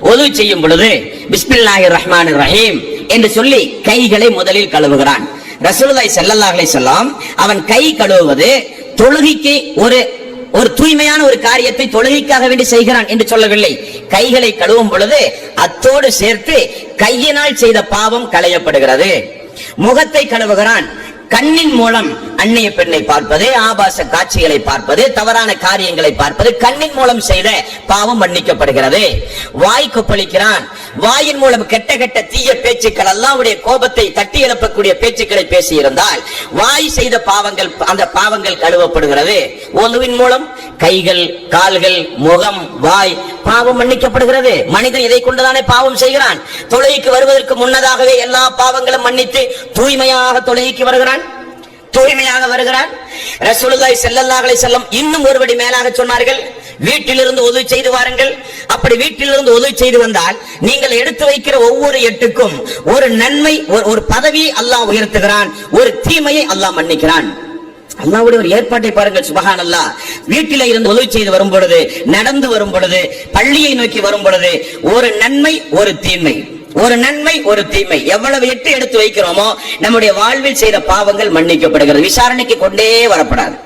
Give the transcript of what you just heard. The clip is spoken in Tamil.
ஒது செய்யும் பொழுது பிஸ்மில்லாஹி ரஹ்மான் ரஹீம் என்று சொல்லி கைகளை முதலில் கழுவுகிறான். ரசூலுல்லாஹி செல்லல்லாஹலை அலைஹி அவன் கை கழுவுவது தொழுகைக்கு ஒரு ஒரு தூய்மையான ஒரு காரியத்தை தொழுகைக்காக வேண்டி செய்கிறான் என்று சொல்லவில்லை. கைகளை கழுவும் பொழுது அத்தோடு சேர்த்து கையினால் செய்த பாவம் களையப்படுகிறது. முகத்தை கழுவுகிறான். கண்ணின் மூலம் அந்நிய பெண்ணை பார்ப்பது ஆபாச காட்சிகளை பார்ப்பது தவறான காரியங்களை பார்ப்பது கண்ணின் மூலம் செய்த பாவம் மன்னிக்கப்படுகிறது. வாய் கொப்பளிக்கிறான். வாயின் மூலம் கெட்ட கெட்ட தீய பேச்சுக்கள் அல்லாவுடைய கோபத்தை தட்டி எழுப்பக்கூடிய பேச்சுக்களை பேசியிருந்தால் வாய் செய்த பாவங்கள் அந்த பாவங்கள் கழுவப்படுகிறது. ஒலுவின் மூலம் கைகள் கால்கள் முகம் வாய் பாவம் மன்னிக்கப்படுகிறது. மனிதன் இதை கொண்டுதானே பாவம் செய்கிறான்? தொழுகைக்கு வருவதற்கு முன்னதாகவே எல்லா பாவங்களும் மன்னித்து தூய்மையாக தொழுகைக்கு வருகிறான்? தூய்மையாக வருகிறான்? ரசூலுல்லாய் ஸல்லல்லாஹு செல்லம் இன்னும் ஒருபடி மேலாக சொன்னார்கள் வீட்டிலிருந்து உதவி செய்து வாருங்கள் அப்படி வீட்டிலிருந்து உதவி செய்து வந்தால் நீங்கள் எடுத்து வைக்கிற ஒவ்வொரு எட்டுக்கும் ஒரு நன்மை ஒரு- பதவி அல்லாஹ் உயர்த்துகிறான் ஒரு தீமையை அல்லாஹ் மன்னிக்கிறான். அல்லாவுடைய ஒரு ஏற்பாட்டை பாருங்கள் சுபகான் அல்லா வீட்டில இருந்து உதவி செய்து வரும் பொழுது நடந்து வரும் பொழுது பள்ளியை நோக்கி வரும் பொழுது ஒரு நன்மை ஒரு தீமை. ஒரு நன்மை ஒரு தீமை. எவ்வளவு எட்டு எடுத்து வைக்கிறோமோ நம்முடைய வாழ்வில் செய்த பாவங்கள் மன்னிக்கப்படுகிறது. விசாரணைக்கு கொண்டே வரப்படாது.